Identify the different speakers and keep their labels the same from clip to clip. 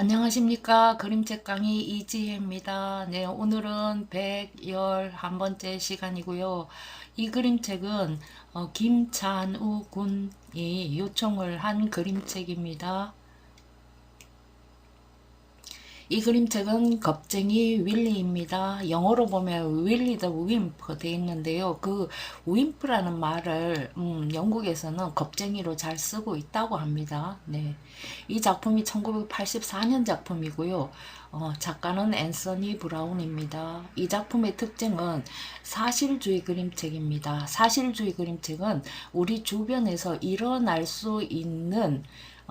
Speaker 1: 안녕하십니까. 그림책 강의 이지혜입니다. 네, 오늘은 111번째 시간이고요. 이 그림책은 어, 김찬우 군이 요청을 한 그림책입니다. 이 그림책은 겁쟁이 윌리입니다. 영어로 보면 윌리 더 윈프 돼 있는데요. 그 윈프라는 말을 음, 영국에서는 겁쟁이로 잘 쓰고 있다고 합니다. 네. 이 작품이 1984년 작품이고요. 어, 작가는 앤서니 브라운입니다. 이 작품의 특징은 사실주의 그림책입니다. 사실주의 그림책은 우리 주변에서 일어날 수 있는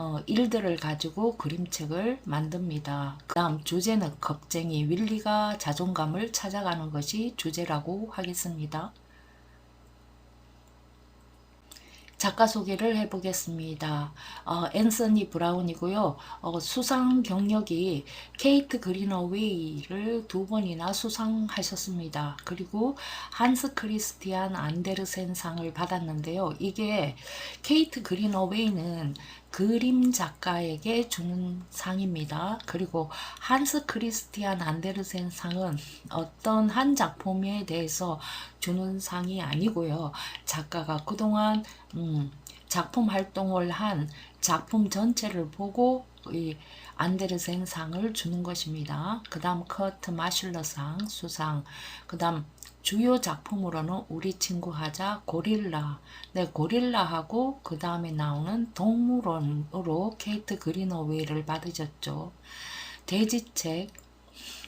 Speaker 1: 어, 일들을 가지고 그림책을 만듭니다. 그 다음 주제는 겁쟁이 윌리가 자존감을 찾아가는 것이 주제라고 하겠습니다. 작가 소개를 해보겠습니다. 어, 앤서니 브라운이고요. 어, 수상 경력이 케이트 그리너웨이를 두 번이나 수상하셨습니다. 그리고 한스 크리스티안 안데르센 상을 받았는데요. 이게 케이트 그리너웨이는 그림 작가에게 주는 상입니다. 그리고 한스 크리스티안 안데르센 상은 어떤 한 작품에 대해서 주는 상이 아니고요. 작가가 그동안 음, 작품 활동을 한 작품 전체를 보고 이 안데르센 상을 주는 것입니다. 그 다음 커트 마슐러 상 수상 그 다음 주요 작품으로는 우리 친구 하자 고릴라 네 고릴라하고 그 다음에 나오는 동물원으로 케이트 그리너웨이를 받으셨죠. 돼지책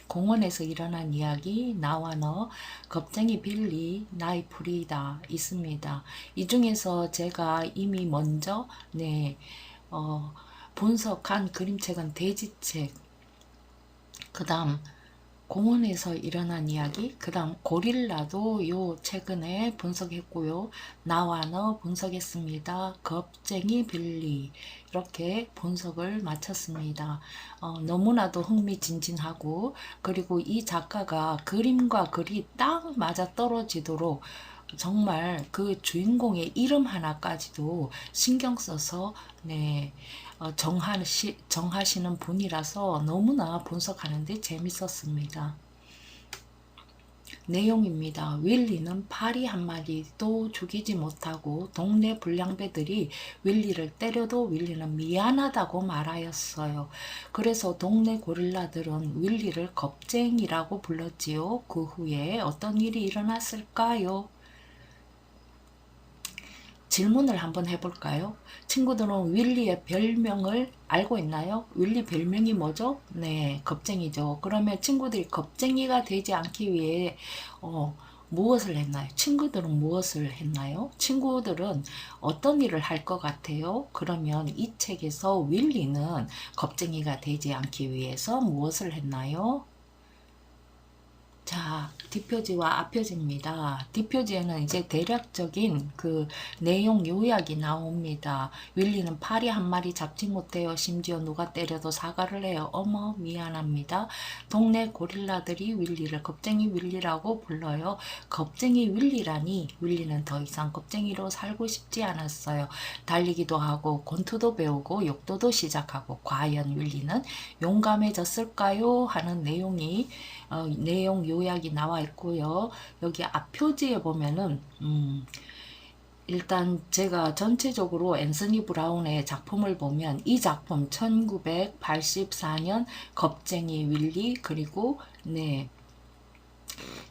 Speaker 1: 공원에서 일어난 이야기 나와 너 겁쟁이 빌리 나이 프리다 있습니다. 이 중에서 제가 이미 먼저 네 어, 분석한 그림책은 돼지책 그 다음 공원에서 일어난 이야기, 그 다음 고릴라도 요 최근에 분석했고요. 나와 너 분석했습니다. 겁쟁이 빌리 이렇게 분석을 마쳤습니다. 어, 너무나도 흥미진진하고 그리고 이 작가가 그림과 글이 딱 맞아 떨어지도록 정말 그 주인공의 이름 하나까지도 신경 써서 네 어, 정하시, 정하시는 분이라서 너무나 분석하는데 재밌었습니다. 내용입니다. 윌리는 파리 한 마리도 죽이지 못하고 동네 불량배들이 윌리를 때려도 윌리는 미안하다고 말하였어요. 그래서 동네 고릴라들은 윌리를 겁쟁이라고 불렀지요. 그 후에 어떤 일이 일어났을까요? 질문을 한번 해볼까요? 친구들은 윌리의 별명을 알고 있나요? 윌리 별명이 뭐죠? 네, 겁쟁이죠. 그러면 친구들이 겁쟁이가 되지 않기 위해 어, 무엇을 했나요? 친구들은 무엇을 했나요? 친구들은 어떤 일을 할 것 같아요? 그러면 이 책에서 윌리는 겁쟁이가 되지 않기 위해서 무엇을 했나요? 자, 뒷표지와 앞표지입니다. 뒷표지에는 이제 대략적인 그 내용 요약이 나옵니다. 윌리는 파리 한 마리 잡지 못해요. 심지어 누가 때려도 사과를 해요. 어머, 미안합니다. 동네 고릴라들이 윌리를 겁쟁이 윌리라고 불러요. 겁쟁이 윌리라니 윌리는 더 이상 겁쟁이로 살고 싶지 않았어요. 달리기도 하고 권투도 배우고 욕도도 시작하고 과연 윌리는 용감해졌을까요? 하는 내용이 어, 내용 요약이 나와 있고요. 여기 앞 표지에 보면은 음, 일단 제가 전체적으로 앤서니 브라운의 작품을 보면 이 작품 1984년 겁쟁이 윌리 그리고 네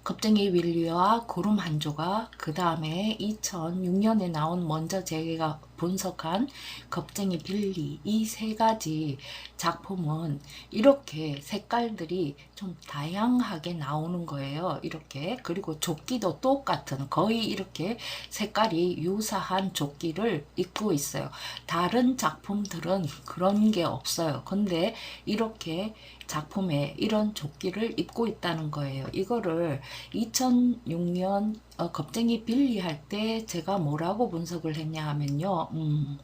Speaker 1: 겁쟁이 윌리와 구름 한 조각 그 다음에 2006년에 나온 먼저 제가 분석한 겁쟁이 빌리 이 세 가지 작품은 이렇게 색깔들이 좀 다양하게 나오는 거예요. 이렇게 그리고 조끼도 똑같은 거의 이렇게 색깔이 유사한 조끼를 입고 있어요. 다른 작품들은 그런 게 없어요. 근데 이렇게 작품에 이런 조끼를 입고 있다는 거예요. 이거를 2006년 어, 겁쟁이 빌리 할 때 제가 뭐라고 분석을 했냐 하면요. 음,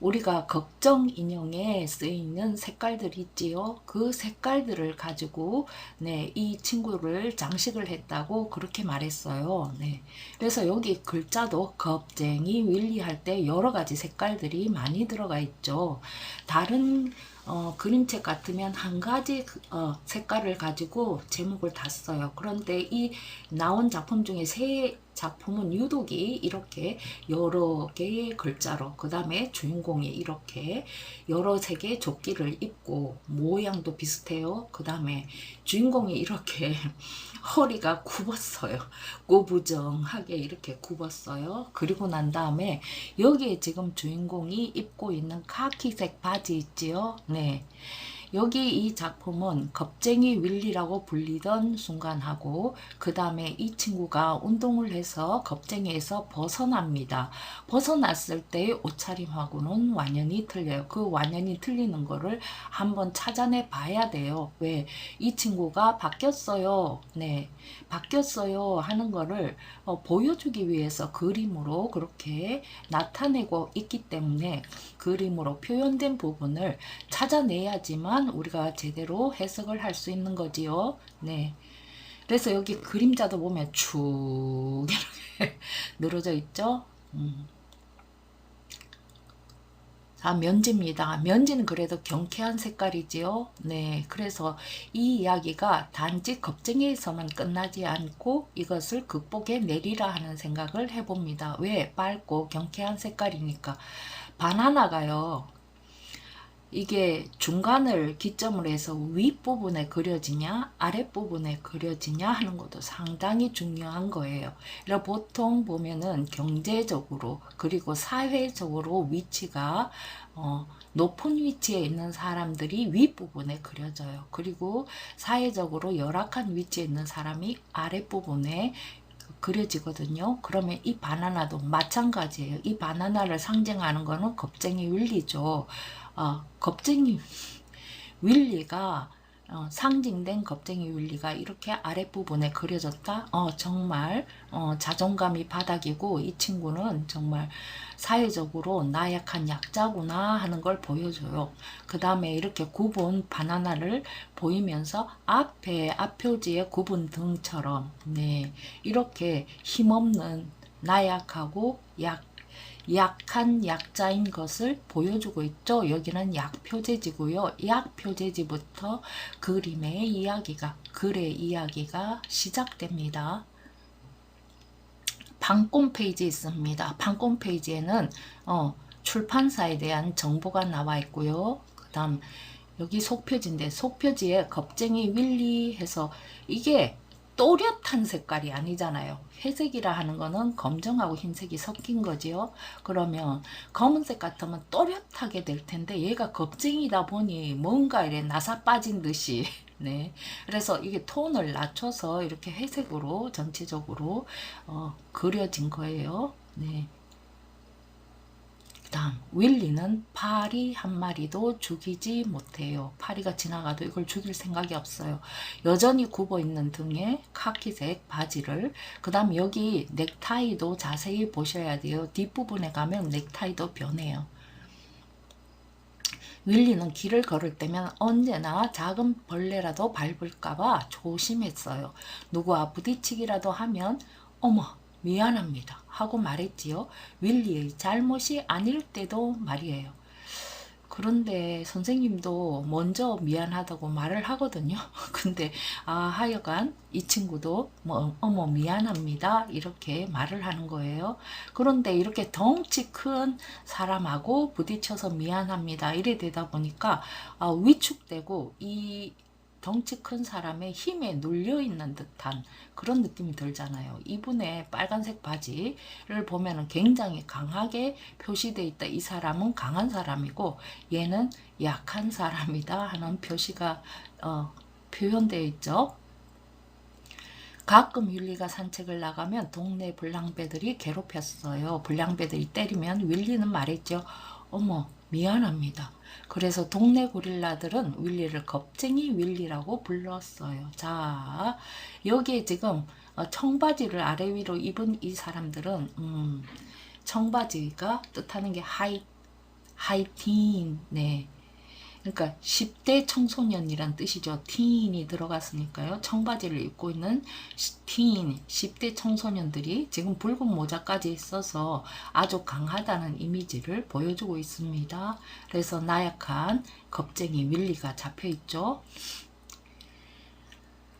Speaker 1: 우리가 걱정 인형에 쓰이는 색깔들이 있지요. 그 색깔들을 가지고 네, 이 친구를 장식을 했다고 그렇게 말했어요. 네. 그래서 여기 글자도 겁쟁이 윌리 할 때 여러 가지 색깔들이 많이 들어가 있죠. 다른 어, 그림책 같으면 한 가지 그- 어, 색깔을 가지고 제목을 다 써요. 그런데 이 나온 작품 중에 세 작품은 유독이 이렇게 여러 개의 글자로 그 다음에 주인공이 이렇게 여러 색의 조끼를 입고 모양도 비슷해요. 그 다음에 주인공이 이렇게 허리가 굽었어요. 꼬부정하게 이렇게 굽었어요. 그리고 난 다음에 여기에 지금 주인공이 입고 있는 카키색 바지 있지요? 네. 여기 이 작품은 겁쟁이 윌리라고 불리던 순간하고 그 다음에 이 친구가 운동을 해서 겁쟁이에서 벗어납니다. 벗어났을 때 옷차림하고는 완전히 틀려요. 그 완전히 틀리는 거를 한번 찾아내 봐야 돼요. 왜? 이 친구가 바뀌었어요. 네. 바뀌었어요 하는 거를 어, 보여주기 위해서 그림으로 그렇게 나타내고 있기 때문에 그림으로 표현된 부분을 찾아내야지만 우리가 제대로 해석을 할 수 있는 거지요. 네. 그래서 여기 그림자도 보면 축 이렇게 늘어져 있죠. 음. 자, 면지입니다. 면지는 그래도 경쾌한 색깔이지요. 네, 그래서 이 이야기가 단지 겁쟁이에서만 끝나지 않고 이것을 극복해 내리라 하는 생각을 해봅니다. 왜? 빨고 경쾌한 색깔이니까. 바나나가요. 이게 중간을 기점으로 해서 윗부분에 그려지냐 아랫부분에 그려지냐 하는 것도 상당히 중요한 거예요. 그래서 보통 보면은 경제적으로 그리고 사회적으로 위치가 어, 높은 위치에 있는 사람들이 윗부분에 그려져요. 그리고 사회적으로 열악한 위치에 있는 사람이 아랫부분에 그려지거든요. 그러면 이 바나나도 마찬가지예요. 이 바나나를 상징하는 거는 겁쟁이 윌리죠. 어, 겁쟁이 윌리가 어, 상징된 겁쟁이 윌리가 이렇게 아랫부분에 그려졌다. 어, 정말 어, 자존감이 바닥이고 이 친구는 정말 사회적으로 나약한 약자구나 하는 걸 보여줘요. 그 다음에 이렇게 굽은 바나나를 보이면서 앞에 앞표지의 굽은 등처럼 네 이렇게 힘없는 나약하고 약 약한 약자인 것을 보여주고 있죠. 여기는 약표제지고요. 약표제지부터 그림의 이야기가, 글의 이야기가 시작됩니다. 방꼼 페이지 있습니다. 방꼼 페이지에는 어, 출판사에 대한 정보가 나와 있고요. 그 다음 여기 속표지인데 속표지에 겁쟁이 윌리 해서 이게 또렷한 색깔이 아니잖아요. 회색이라 하는 거는 검정하고 흰색이 섞인 거지요. 그러면 검은색 같으면 또렷하게 될 텐데 얘가 겁쟁이다 보니 뭔가 이래 나사 빠진 듯이 네. 그래서 이게 톤을 낮춰서 이렇게 회색으로 전체적으로 어, 그려진 거예요. 네. 다음 윌리는 파리 한 마리도 죽이지 못해요. 파리가 지나가도 이걸 죽일 생각이 없어요. 여전히 굽어 있는 등에 카키색 바지를 그 다음 여기 넥타이도 자세히 보셔야 돼요. 뒷부분에 가면 넥타이도 변해요. 윌리는 길을 걸을 때면 언제나 작은 벌레라도 밟을까봐 조심했어요. 누구와 부딪히기라도 하면 어머 미안합니다 하고 말했지요. 윌리의 잘못이 아닐 때도 말이에요. 그런데 선생님도 먼저 미안하다고 말을 하거든요. 근데 아 하여간 이 친구도 뭐 어머 미안합니다 이렇게 말을 하는 거예요. 그런데 이렇게 덩치 큰 사람하고 부딪혀서 미안합니다 이래 되다 보니까 아, 위축되고 이 덩치 큰 사람의 힘에 눌려 있는 듯한 그런 느낌이 들잖아요. 이분의 빨간색 바지를 보면은 굉장히 강하게 표시되어 있다. 이 사람은 강한 사람이고 얘는 약한 사람이다 하는 표시가 어, 표현되어 있죠. 가끔 윌리가 산책을 나가면 동네 불량배들이 괴롭혔어요. 불량배들이 때리면 윌리는 말했죠. 어머 미안합니다. 그래서 동네 고릴라들은 윌리를 겁쟁이 윌리라고 불렀어요. 자, 여기에 지금 어, 청바지를 아래 위로 입은 이 사람들은 음, 청바지가 뜻하는 게 하이 하이틴. 네. 그러니까 10대 청소년이란 뜻이죠. teen이 들어갔으니까요. 청바지를 입고 있는 teen, 10대 청소년들이 지금 붉은 모자까지 써서 아주 강하다는 이미지를 보여주고 있습니다. 그래서 나약한 겁쟁이 윌리가 잡혀 있죠.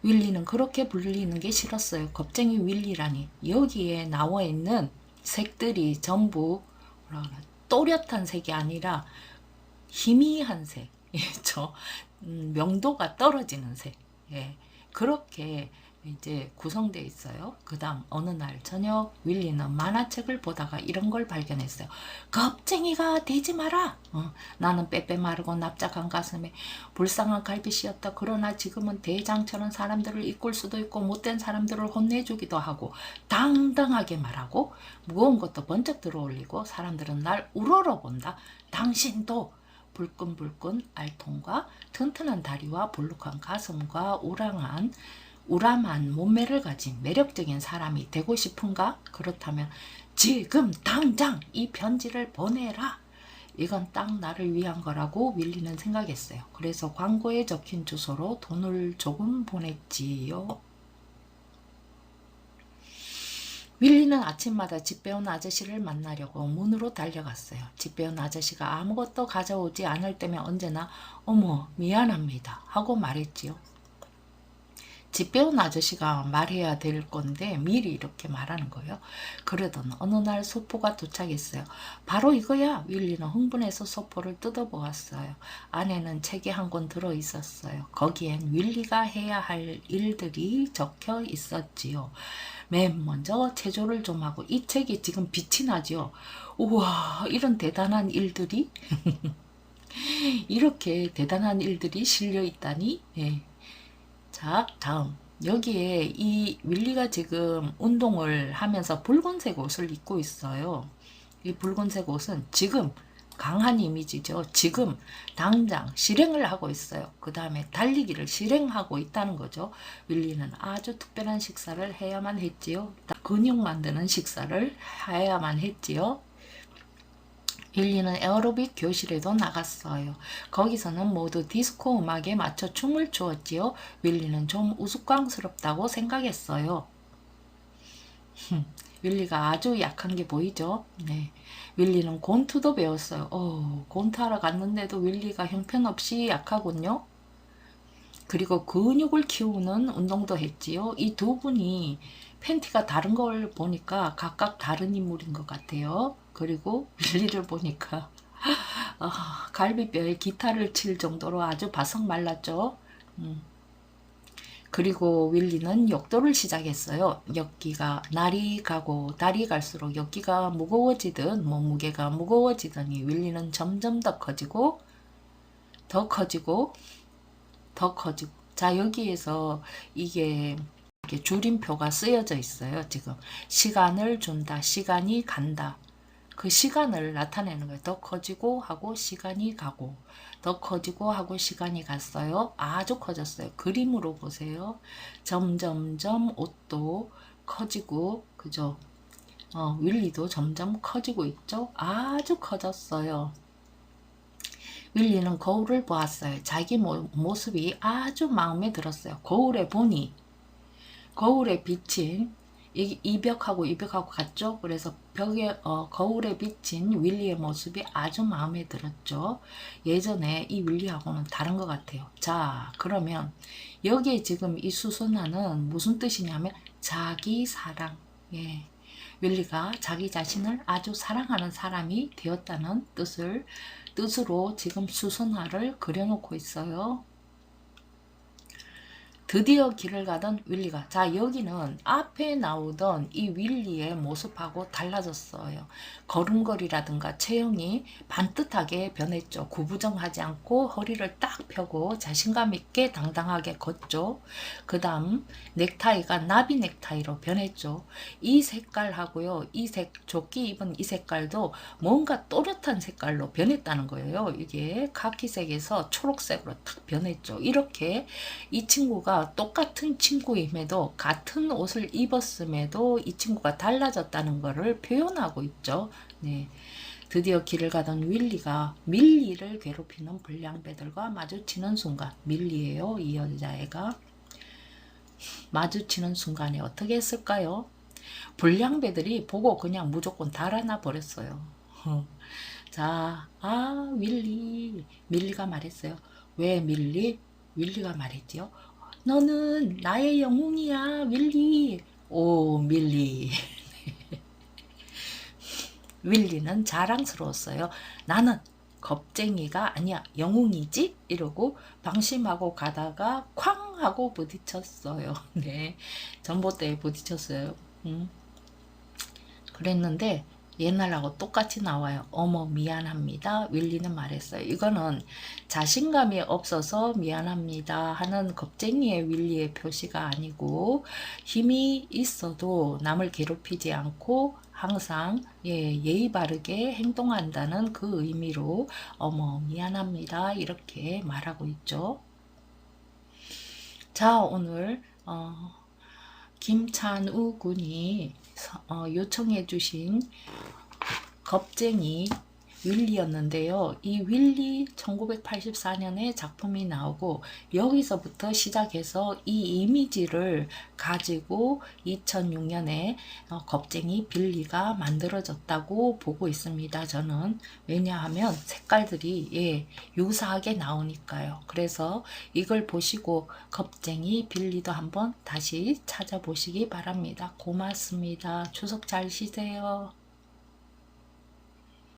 Speaker 1: 윌리는 그렇게 불리는 게 싫었어요. 겁쟁이 윌리라니. 여기에 나와 있는 색들이 전부 또렷한 색이 아니라 희미한 색이죠. 음, 명도가 떨어지는 색. 예. 그렇게 이제 구성되어 있어요. 그 다음 어느 날 저녁 윌리는 만화책을 보다가 이런 걸 발견했어요. 겁쟁이가 되지 마라. 어, 나는 빼빼 마르고 납작한 가슴에 불쌍한 갈빗이었다. 그러나 지금은 대장처럼 사람들을 이끌 수도 있고 못된 사람들을 혼내주기도 하고 당당하게 말하고 무거운 것도 번쩍 들어올리고 사람들은 날 우러러 본다. 당신도 불끈불끈 알통과 튼튼한 다리와 볼록한 가슴과 우랑한 우람한 몸매를 가진 매력적인 사람이 되고 싶은가? 그렇다면 지금 당장 이 편지를 보내라. 이건 딱 나를 위한 거라고 윌리는 생각했어요. 그래서 광고에 적힌 주소로 돈을 조금 보냈지요. 윌리는 아침마다 집 배운 아저씨를 만나려고 문으로 달려갔어요. 집 배운 아저씨가 아무것도 가져오지 않을 때면 언제나 어머 미안합니다 하고 말했지요. 집 배운 아저씨가 말해야 될 건데 미리 이렇게 말하는 거예요. 그러던 어느 날 소포가 도착했어요. 바로 이거야. 윌리는 흥분해서 소포를 뜯어보았어요. 안에는 책이 한 권 들어 있었어요. 거기엔 윌리가 해야 할 일들이 적혀 있었지요. 맨 먼저 체조를 좀 하고 이 책이 지금 빛이 나죠. 우와 이런 대단한 일들이 이렇게 대단한 일들이 실려 있다니. 예. 자, 다음. 여기에 이 윌리가 지금 운동을 하면서 붉은색 옷을 입고 있어요. 이 붉은색 옷은 지금 강한 이미지죠. 지금 당장 실행을 하고 있어요. 그 다음에 달리기를 실행하고 있다는 거죠. 윌리는 아주 특별한 식사를 해야만 했지요. 근육 만드는 식사를 해야만 했지요. 윌리는 에어로빅 교실에도 나갔어요. 거기서는 모두 디스코 음악에 맞춰 춤을 추었지요. 윌리는 좀 우스꽝스럽다고 생각했어요. 윌리가 아주 약한 게 보이죠? 네. 윌리는 곤투도 배웠어요. 어, 곤투하러 갔는데도 윌리가 형편없이 약하군요. 그리고 근육을 키우는 운동도 했지요. 이 두 분이 팬티가 다른 걸 보니까 각각 다른 인물인 것 같아요. 그리고 윌리를 보니까 어, 갈비뼈에 기타를 칠 정도로 아주 바싹 말랐죠. 음. 그리고 윌리는 역도를 시작했어요. 역기가 날이 가고 달이 갈수록 역기가 무거워지듯 몸무게가 무거워지더니 윌리는 점점 더 커지고 더 커지고 더 커지고 자 여기에서 이게 줄임표가 쓰여져 있어요. 지금 시간을 준다. 시간이 간다. 그 시간을 나타내는 거예요. 더 커지고 하고 시간이 가고 더 커지고 하고 시간이 갔어요. 아주 커졌어요. 그림으로 보세요. 점점점 옷도 커지고 그죠? 어, 윌리도 점점 커지고 있죠. 아주 커졌어요. 윌리는 거울을 보았어요. 자기 모, 모습이 아주 마음에 들었어요. 거울에 보니 거울에 비친 이, 이 벽하고 이 벽하고 같죠? 그래서 벽에 어, 거울에 비친 윌리의 모습이 아주 마음에 들었죠. 예전에 이 윌리하고는 다른 것 같아요. 자, 그러면 여기에 지금 이 수선화는 무슨 뜻이냐면 자기 사랑. 예. 윌리가 자기 자신을 아주 사랑하는 사람이 되었다는 뜻을 뜻으로 지금 수선화를 그려놓고 있어요. 드디어 길을 가던 윌리가 자 여기는 앞에 나오던 이 윌리의 모습하고 달라졌어요. 걸음걸이라든가 체형이 반듯하게 변했죠. 구부정하지 않고 허리를 딱 펴고 자신감 있게 당당하게 걷죠. 그 다음 넥타이가 나비 넥타이로 변했죠. 이 색깔하고요. 이 색 조끼 입은 이 색깔도 뭔가 또렷한 색깔로 변했다는 거예요. 이게 카키색에서 초록색으로 탁 변했죠. 이렇게 이 친구가 똑같은 친구임에도 같은 옷을 입었음에도 이 친구가 달라졌다는 것을 표현하고 있죠. 네. 드디어 길을 가던 윌리가 밀리를 괴롭히는 불량배들과 마주치는 순간 밀리예요 이 여자애가 마주치는 순간에 어떻게 했을까요? 불량배들이 보고 그냥 무조건 달아나 버렸어요. 자, 아, 밀리. 밀리가 말했어요. 왜 밀리? 윌리가 말했지요. 너는 나의 영웅이야, 윌리. 오, 밀리. 윌리는 자랑스러웠어요. 나는 겁쟁이가 아니야, 영웅이지? 이러고 방심하고 가다가 쾅 하고 부딪혔어요. 네, 전봇대에 부딪혔어요. 음. 그랬는데 옛날하고 똑같이 나와요. 어머 미안합니다. 윌리는 말했어요. 이거는 자신감이 없어서 미안합니다 하는 겁쟁이의 윌리의 표시가 아니고 힘이 있어도 남을 괴롭히지 않고 항상 예, 예의 바르게 행동한다는 그 의미로 어머 미안합니다 이렇게 말하고 있죠. 자 오늘 어, 김찬우 군이 요청해 주신 겁쟁이 윌리였는데요. 이 윌리 1984년에 작품이 나오고 여기서부터 시작해서 이 이미지를 가지고 2006년에 어, 겁쟁이 빌리가 만들어졌다고 보고 있습니다. 저는 왜냐하면 색깔들이 예, 유사하게 나오니까요. 그래서 이걸 보시고 겁쟁이 빌리도 한번 다시 찾아보시기 바랍니다. 고맙습니다. 추석 잘 쉬세요.